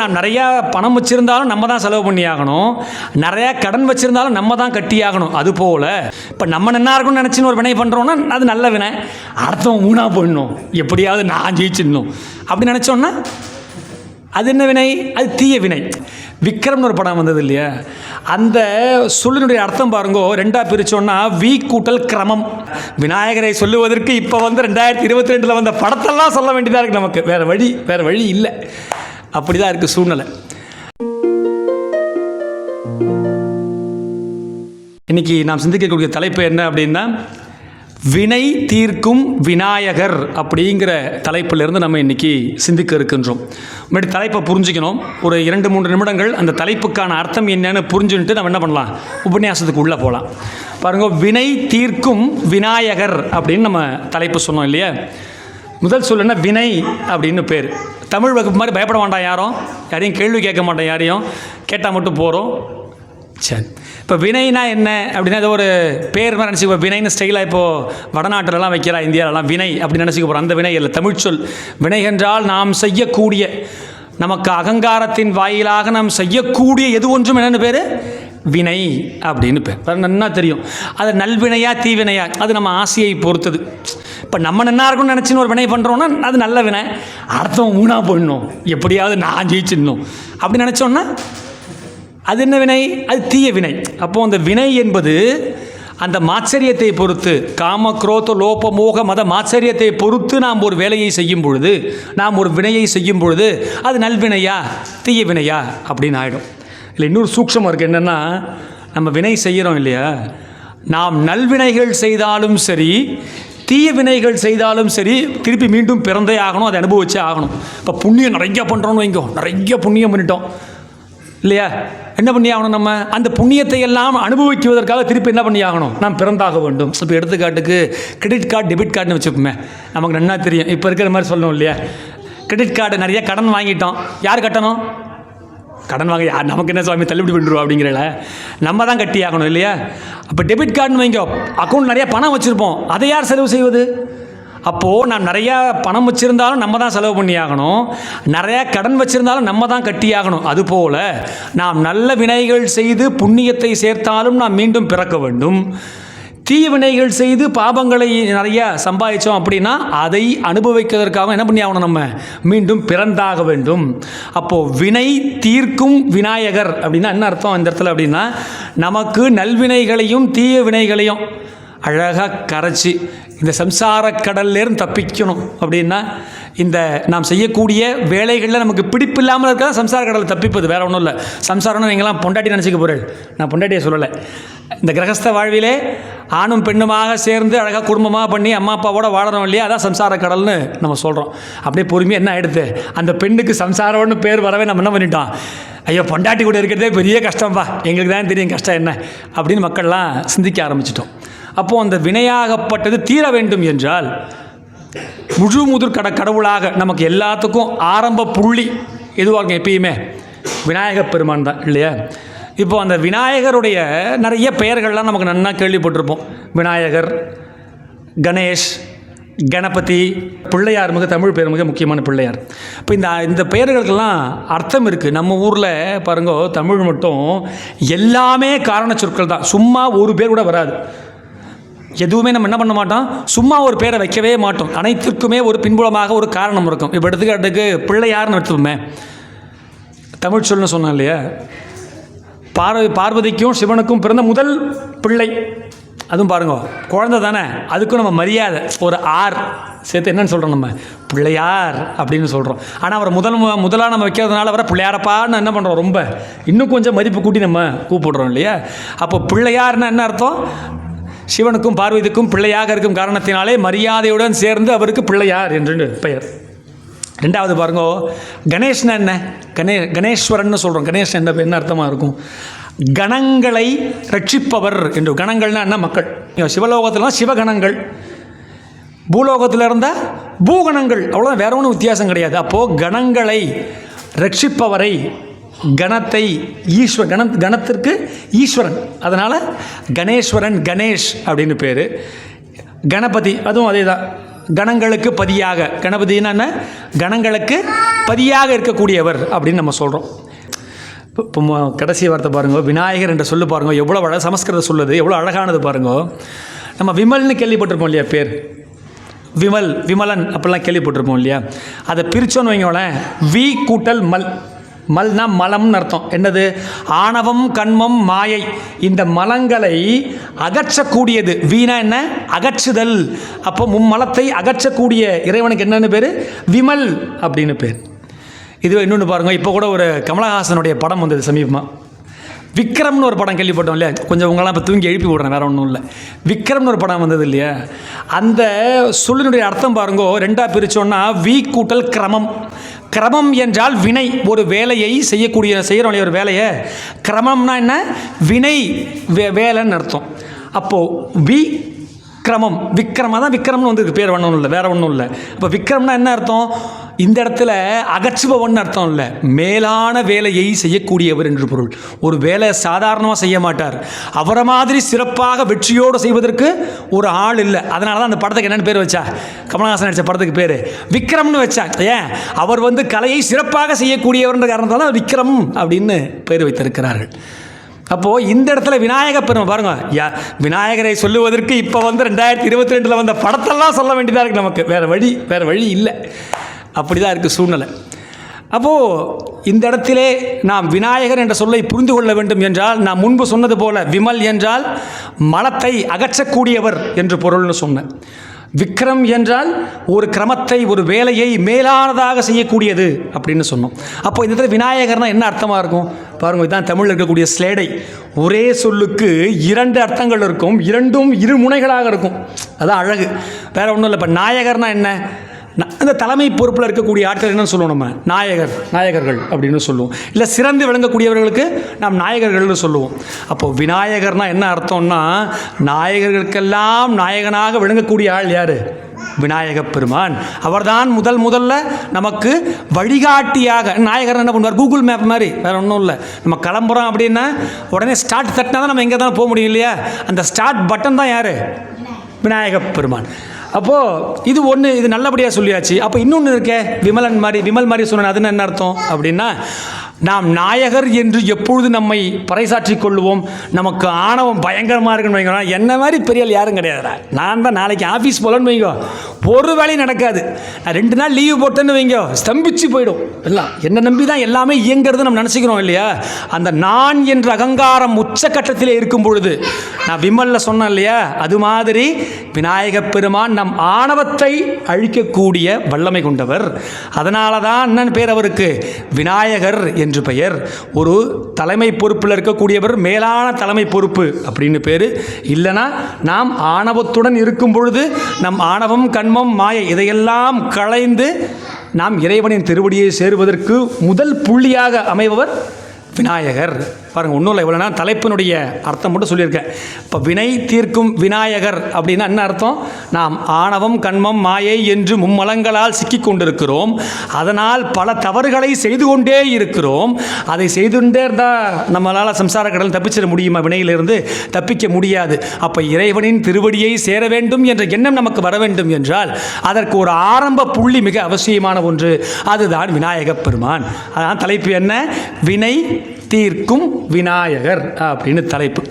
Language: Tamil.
நான் நிறையா பணம் வச்சுருந்தாலும் நம்ம தான் செலவு பண்ணி ஆகணும் நிறையா கடன் வச்சுருந்தாலும் நம்ம தான் கட்டி ஆகணும் அது போல் இப்போ நம்ம நல்லா இருக்கும்னு நினச்சின்னு ஒரு வினை பண்ணுறோன்னா அது நல்ல வினை. அடுத்தவன் ஊனா போயிடணும். எப்படியாவது நான் ஜெயிச்சிடணும். அப்படி நினச்சோன்னா அது என்ன வினை? அது தீய வினை. விக்ரம்னு ஒரு படம் வந்தது இல்லையா? அந்த சொல்லினுடைய அர்த்தம் பாருங்கோ ரெண்டாக பிரிச்சோன்னா வி கூட்டல் கிரமம். விநாயகரை சொல்லுவதற்கு இப்போ வந்து ரெண்டாயிரத்தி இருபத்தி ரெண்டில் வந்த படத்தெல்லாம் சொல்ல வேண்டியதாக இருக்குது நமக்கு. வேறு வழி வேறு வழி இல்லை. அப்படி தான் இருக்குது சூழ்நிலை. இன்னைக்கு நாம் சிந்திக்கக்கூடிய தலைப்பு என்ன அப்படின்னா வினை தீர்க்கும் விநாயகர் அப்படிங்கிற தலைப்பிலிருந்து நம்ம இன்னைக்கு சிந்திக்க இருக்கின்றோம். முன்னாடி தலைப்பை புரிஞ்சுக்கணும். ஒரு இரண்டு மூன்று நிமிடங்கள் அந்த தலைப்புக்கான அர்த்தம் என்னன்னு புரிஞ்சுன்ட்டு நம்ம என்ன பண்ணலாம்? உபன்யாசத்துக்கு உள்ளே போகலாம் பாருங்கள் வினை தீர்க்கும் விநாயகர் அப்படின்னு நம்ம தலைப்பு சொன்னோம் இல்லையா? முதல் சொல் என்ன? வினை அப்படின்னு பேர். தமிழ் வகுப்பு மாதிரி பயப்பட வேண்டாம் யாரும். யாரையும் கேள்வி கேட்க மாட்டோம் யாரையும். கேட்டால் மட்டும் போகிறோம் சரி இப்போ வினைனா என்ன? அப்படின்னா ஏதோ ஒரு பேர் மாதிரி நினச்சிக்கோ. வினைன்னு ஸ்டைலாக இப்போது வடநாட்டிலலாம் வைக்கிறா இந்தியாவிலலாம் வினை அப்படின்னு நினச்சிக்க போகிறோம் அந்த வினை இல்லை தமிழ்ச்சொல் வினைகென்றால் வினை என்றால் நாம் செய்யக்கூடிய நமக்கு அகங்காரத்தின் வாயிலாக நாம் செய்யக்கூடிய எது ஒன்றும் என்னென்னு பேர்? வினை அப்படின்னு பேர். அது நன்னா தெரியும். அது நல்வினையா தீவினையா? அது நம்ம ஆசையை பொறுத்தது. இப்போ நம்ம நல்லா இருக்கும்னு நினச்சின்னு ஒரு வினை பண்ணுறோன்னா அது நல்ல வினை. அடுத்தவன் ஊனா போடணும் எப்படியாவது நான் ஜெயிச்சிடணும். அப்படி நினச்சோன்னா அது என்ன வினை? அது தீய வினை. அப்போது அந்த வினை என்பது அந்த மாச்சரியத்தை பொறுத்து காம குரோத்த லோப மோக மத மாச்சரியத்தை பொறுத்து நாம் ஒரு வேலையை செய்யும் பொழுது நாம் ஒரு வினையை செய்யும் பொழுது அது நல்வினையா தீய வினையா அப்படின்னு ஆகிடும் இல்லை இன்னொரு சூக்ஷமாக இருக்குது என்னென்னா நம்ம வினை செய்கிறோம் இல்லையா? நாம் நல்வினைகள் செய்தாலும் சரி தீய வினைகள் செய்தாலும் சரி திருப்பி மீண்டும் பிறந்தே ஆகணும் அதை அனுபவிச்சே ஆகணும். இப்போ புண்ணியம் நிறைய பண்ணுறோன்னு வைங்கோ நிறைய புண்ணியம் பண்ணிட்டோம். இல்லையா? என்ன பண்ணி ஆகணும் நம்ம? அந்த புண்ணியத்தை எல்லாம் அனுபவிக்குவதற்காக திருப்பி என்ன பண்ணி ஆகணும்? நாம் பிறந்தாக வேண்டும். இப்போ எடுத்துக்காட்டுக்கு கிரெடிட் கார்டு டெபிட் கார்டுன்னு வச்சுப்போமே நமக்கு நன்னா தெரியும். இப்போ இருக்கிற மாதிரி சொல்லணும் இல்லையா? கிரெடிட் கார்டு நிறைய கடன் வாங்கிட்டோம். யார் கட்டணும்? கடன் வாங்க யார் நமக்கு என்ன சுவாமி தள்ளுபடி பண்ணிடுவோம் அப்படிங்கிறல? நம்ம தான் கட்டி ஆகணும் இல்லையா? அப்போ டெபிட் கார்டுன்னு வைங்க. அக்கௌண்ட் நிறையா பணம் வச்சுருப்போம். அதை யார் செலவு செய்வது? அப்போது நான் நிறையா பணம் வச்சுருந்தாலும் நம்ம தான் செலவு பண்ணி ஆகணும். நிறையா கடன் வச்சுருந்தாலும் நம்ம தான் கட்டி ஆகணும். அதுபோல் நாம் நல்ல வினைகள் செய்து புண்ணியத்தை சேர்த்தாலும் நாம் மீண்டும் பிறக்க வேண்டும். தீய வினைகள் செய்து பாபங்களை நிறைய சம்பாதிச்சோம் அப்படின்னா அதை அனுபவிக்கிறதுக்காக என்ன பண்ணி ஆகணும் நம்ம? மீண்டும் பிறந்தாக வேண்டும். அப்போது வினை தீர்க்கும் விநாயகர் அப்படின்னா என்ன அர்த்தம் இந்த இடத்துல அப்படின்னா நமக்கு நல்வினைகளையும் தீய வினைகளையும் அழகாக கரைச்சி இந்த சம்சார கடல்லேருந்து தப்பிக்கணும். அப்படின்னா இந்த நாம் செய்யக்கூடிய வேலைகளில் நமக்கு பிடிப்பு இல்லாமல் இருக்கிறதா சம்சார கடலை தப்பிப்பது. வேறு ஒன்றும் இல்லை. சம்சாரம்னு நீங்களாம் பொண்டாட்டி நினச்சிக்க போகிறேன் நான் பொண்டாட்டியை சொல்லலை. இந்த கிரகஸ்த வாழ்விலே ஆணும் பெண்ணுமாக சேர்ந்து அழகாக குடும்பமாக பண்ணி அம்மா அப்பாவோட வாழறோம் இல்லையா? அதான் சம்சார கடல்னு நம்ம சொல்கிறோம் அப்படியே பொறுமையாக என்ன ஆகிடுது அந்த பெண்ணுக்கு சம்சாரம்னு பேர் வரவே நம்ம என்ன பண்ணிட்டோம்? ஐயோ பொண்டாட்டி கூட இருக்கிறதே பெரிய கஷ்டம்ப்பா எங்களுக்கு தான் தெரியும் கஷ்டம் என்ன? அப்படின்னு மக்கள்லாம் சிந்திக்க ஆரம்பிச்சிட்டோம். அப்போது அந்த வினையாகப்பட்டது தீர வேண்டும் என்றால் முழு முதிர் கட கடவுளாக நமக்கு எல்லாத்துக்கும் ஆரம்ப புள்ளி எதுவாக இருக்கும் எப்பயுமே? விநாயகப் பெருமான் தான் இல்லையா? இப்போ அந்த விநாயகருடைய நிறைய பெயர்கள்லாம் நமக்கு நன்னா கேள்விப்பட்டிருப்போம். விநாயகர் கணேஷ் கணபதி பிள்ளையார் மிக தமிழ் பேர் மிக முக்கியமான பிள்ளையார். இப்போ இந்த இந்த பெயர்களுக்கெல்லாம் அர்த்தம் இருக்குது நம்ம ஊரில் பாருங்க தமிழ் மட்டும் எல்லாமே காரண சொற்கள் தான். சும்மா ஒரு பேர் கூட வராது. எதுவுமே நம்ம என்ன பண்ண மாட்டோம்? சும்மா ஒரு பேரை வைக்கவே மாட்டோம். அனைத்திற்குமே ஒரு பின்புலமாக ஒரு காரணம் இருக்கும். இப்போ எடுத்துக்காட்டுக்கு பிள்ளையார்னு எடுத்துப்போமே? தமிழ் சொல்லுன்னு சொன்னேன் இல்லையா? பார்வதி பார்வதிக்கும் சிவனுக்கும் பிறந்த முதல் பிள்ளை. அதுவும் பாருங்க. குழந்தை தானே. அதுக்கும் நம்ம மரியாதை. ஒரு ஆர். சேர்த்து என்னன்னு சொல்கிறோம் நம்ம? பிள்ளையார் அப்படின்னு சொல்கிறோம் ஆனால் அவரை முதல் முதலாக நம்ம வைக்கிறதுனால அவரை பிள்ளையாரப்பான்னு என்ன பண்ணுறோம் ரொம்ப? இன்னும் கொஞ்சம் மதிப்பு கூட்டி நம்ம கூப்பிடுறோம் இல்லையா? அப்போ பிள்ளையார்னா என்ன அர்த்தம்? சிவனுக்கும் பார்வதிக்கும் பிள்ளையாக இருக்கும் காரணத்தினாலே மரியாதையுடன் சேர்ந்து அவருக்கு பிள்ளையார் என்று பெயர். ரெண்டாவது பாருங்க கணேஷ்னா என்ன? கணே கணேஸ்வரன் சொல்கிறோம் கணேஷ் என்ன என்ன அர்த்தமாக இருக்கும்? கணங்களை ரட்சிப்பவர் என்று. கணங்கள்னா என்ன? மக்கள். சிவலோகத்திலாம் சிவகணங்கள். பூலோகத்தில் இருந்தால் பூகணங்கள். அவ்வளோ வேற ஒன்றும் வித்தியாசம் கிடையாது. அப்போது கணங்களை ரட்சிப்பவரை கணத்தை ஈஸ்வர கண கணத்திற்கு ஈஸ்வரன். அதனால் கணேஸ்வரன் கணேஷ் அப்படின்னு பேர். கணபதி அதுவும் அதே தான் கணங்களுக்கு பதியாக. கணபதினா என்ன? கணங்களுக்கு பதியாக இருக்கக்கூடியவர் அப்படின்னு நம்ம சொல்கிறோம் இப்போ இப்போ கடைசி வார்த்தை பாருங்க. விநாயகர் என்ற சொல்லு பாருங்கள் எவ்வளோ அழ சமஸ்கிருதம் சொல்லுது. எவ்வளோ அழகானது பாருங்க. நம்ம விமல்னு கேள்விப்பட்டிருப்போம் இல்லையா பேர்? விமல் விமலன் அப்படிலாம் கேள்விப்பட்டிருப்போம் இல்லையா? அதை பிரித்தோன்னு வைங்களேன். வி கூட்டல் மல். மல்னா மலம்னு அர்த்தம். என்னது? ஆணவம் கண்மம் மாயை. இந்த மலங்களை அகற்றக்கூடியது. வீணா என்ன? அகற்றுதல். அப்போ மும்மலத்தை அகற்றக்கூடிய இறைவனுக்கு என்னென்னு பேர்? விமல் அப்படின்னு பேர். இது இன்னொன்று பாருங்கள் இப்போ கூட ஒரு கமலஹாசனுடைய படம் வந்தது சமீபமாக விக்ரம்னு ஒரு படம் கேள்விப்பட்டோம் இல்லையா? கொஞ்சம் உங்களாம் இப்போ தூங்கி எழுப்பி விட்றேன் வேறு ஒன்றும் இல்லை. விக்ரம்னு ஒரு படம் வந்தது இல்லையா? அந்த சொல்லினுடைய அர்த்தம் பாருங்கோ ரெண்டாக பிரிச்சோன்னா வி கூட்டல் கிரமம். கிரமம் என்றால் வினை ஒரு வேலையை செய்யக்கூடிய செய்கிறோம் இல்லையா ஒரு வேலையை. கிரமம்னா என்ன? வினை வே வேலைன்னு அர்த்தம். அப்போது வி கிரமம். விக்ரமா தான் விக்ரம்னு வந்து பேர் ஒன்றும் இல்லை வேறு ஒன்றும் இல்லை. இப்போ விக்ரம்னா என்ன அர்த்தம்? இந்த இடத்துல அகற்றுபவன் அர்த்தம் இல்லை. மேலான வேலையை செய்யக்கூடியவர் என்று பொருள். ஒரு வேலை சாதாரணமாக செய்ய மாட்டார். அவரை மாதிரி சிறப்பாக வெற்றியோடு செய்வதற்கு ஒரு ஆள் இல்லை. அதனால தான் அந்த படத்துக்கு என்னென்னு பேர் வச்சா? கமலஹாசன் நடித்த படத்துக்கு பேர். விக்ரம்னு வச்சா. ஏன்? அவர் வந்து கலையை சிறப்பாக செய்யக்கூடியவர்ன்ற காரணத்தால் தான் விக்ரம் அப்படின்னு பேர் வைத்திருக்கிறார்கள். அப்போது இந்த இடத்துல விநாயக பெருமை பாருங்க. யா விநாயகரை சொல்லுவதற்கு இப்போ வந்து ரெண்டாயிரத்தி இருபத்தி ரெண்டில் வந்த படத்தெல்லாம் சொல்ல வேண்டியதாக இருக்குது நமக்கு. வேறு வழி வேறு வழி இல்லை. அப்படி தான் இருக்குது சூழ்நிலை. அப்போது இந்த இடத்திலே நாம் விநாயகர் என்ற சொல்லை புரிந்து கொள்ள வேண்டும் என்றால் நான் முன்பு சொன்னது போல விமல் என்றால் மலத்தை அகற்றக்கூடியவர் என்று பொருள்னு சொன்னேன். விக்ரம் என்றால் ஒரு கிரமத்தை ஒரு வேலையை மேலானதாக செய்யக்கூடியது அப்படின்னு சொன்னோம். அப்போ இந்த இடத்துல விநாயகர்னால் என்ன அர்த்தமாக இருக்கும்? பாருங்கள் இதுதான் தமிழில் இருக்கக்கூடிய ஸ்லேடை ஒரே சொல்லுக்கு இரண்டு அர்த்தங்கள் இருக்கும் இரண்டும் இரு முனைகளாக இருக்கும். அதான் அழகு. வேறு ஒன்றும் இல்லை இப்போ நாயகர்னால் என்ன? அந்த தலைமை பொறுப்பில் இருக்கக்கூடிய ஆட்கள் என்னன்னு சொல்லுவோம் நம்ம. நாயகர் நாயகர்கள் அப்படின்னு சொல்லுவோம். இல்லை சிறந்து விளங்கக்கூடியவர்களுக்கு நாம் நாயகர்கள்னு சொல்லுவோம். அப்போ விநாயகர்னா என்ன அர்த்தம்னா நாயகர்களுக்கெல்லாம் நாயகனாக விளங்கக்கூடிய ஆள் யார்? விநாயகப் பெருமான். அவர்தான் முதல் முதல்ல நமக்கு வழிகாட்டியாக நாயகர் என்ன பண்ணுவார்? கூகுள் மேப் மாதிரி வேறு ஒன்றும் இல்லை. நம்ம கிளம்புறோம் அப்படின்னா உடனே ஸ்டார்ட் தட்டினா தான் நம்ம எங்கே தான் போக முடியும் இல்லையா? அந்த ஸ்டார்ட் பட்டன் தான் யார்? விநாயக பெருமான். அப்போது இது ஒன்று இது நல்லபடியாக சொல்லியாச்சு. அப்போ இன்னொன்று இருக்கே விமலன் மாதிரி விமல் மாதிரி சொன்னேன் அதுன்னு என்ன அர்த்தம்? அப்படின்னா நாம் நாயகர் என்று எப்பொழுது நம்மை பறைசாற்றிக் கொள்வோம் நமக்கு ஆணவம் பயங்கரமாக இருக்குன்னு வைங்களேன் என்ன மாதிரி பெரிய யாரும் கிடையாதுடா. நான் தான் நாளைக்கு ஆஃபீஸ் போகலன்னு வைங்கோ. ஒரு வேலையும் நடக்காது. நான் ரெண்டு நாள் லீவு போட்டேன்னு வைங்கோ. ஸ்தம்பிச்சு போயிடும். எல்லாம். என்னை நம்பி தான் எல்லாமே இயங்கிறது நம்ம நினச்சிக்கிறோம் இல்லையா? அந்த நான் என்ற அகங்காரம் உச்சக்கட்டத்திலே இருக்கும் பொழுது நான் விமலில் சொன்னேன் இல்லையா? அது மாதிரி விநாயக பெருமான் நம் ஆணவத்தை அழிக்கக்கூடிய வல்லமை கொண்டவர். அதனால தான் என்னன்னு பேர் அவருக்கு? விநாயகர் என்று என்று பெயர். ஒரு தலைமை பொறுப்பில் இருக்கக்கூடியவர் மேலான தலைமை பொறுப்பு அப்படின்னு பேர். இல்லைனா நாம் ஆணவத்துடன் இருக்கும் பொழுது நம் ஆணவம் கண்மம் மாயை இதையெல்லாம் களைந்து நாம் இறைவனின் திருவடியை சேருவதற்கு முதல் புள்ளியாக அமைபவர் விநாயகர். பாருங்கள் ஒன்றும் இல்லை இவ்வளோனா தலைப்பினுடைய அர்த்தம் மட்டும் சொல்லியிருக்கேன். இப்போ வினை தீர்க்கும் விநாயகர் அப்படின்னா என்ன அர்த்தம்? நாம் ஆணவம் கண்மம் மாயை என்று மும்மலங்களால் சிக்கிக் கொண்டிருக்கிறோம். அதனால் பல தவறுகளை செய்து கொண்டே இருக்கிறோம். அதை செய்து கொண்டே இருந்தால் நம்மளால் சம்சார கடல் தப்பிச்சிட முடியுமா? வினையிலிருந்து தப்பிக்க முடியாது. அப்போ இறைவனின் திருவடியை சேர வேண்டும் என்ற எண்ணம் நமக்கு வர வேண்டும் என்றால் அதற்கு ஒரு ஆரம்ப புள்ளி மிக அவசியமான ஒன்று. அதுதான் விநாயகப் பெருமான். அதான் தலைப்பு என்ன? வினை தீர்க்கும் விநாயகர் அப்படின்னு தலைப்பு.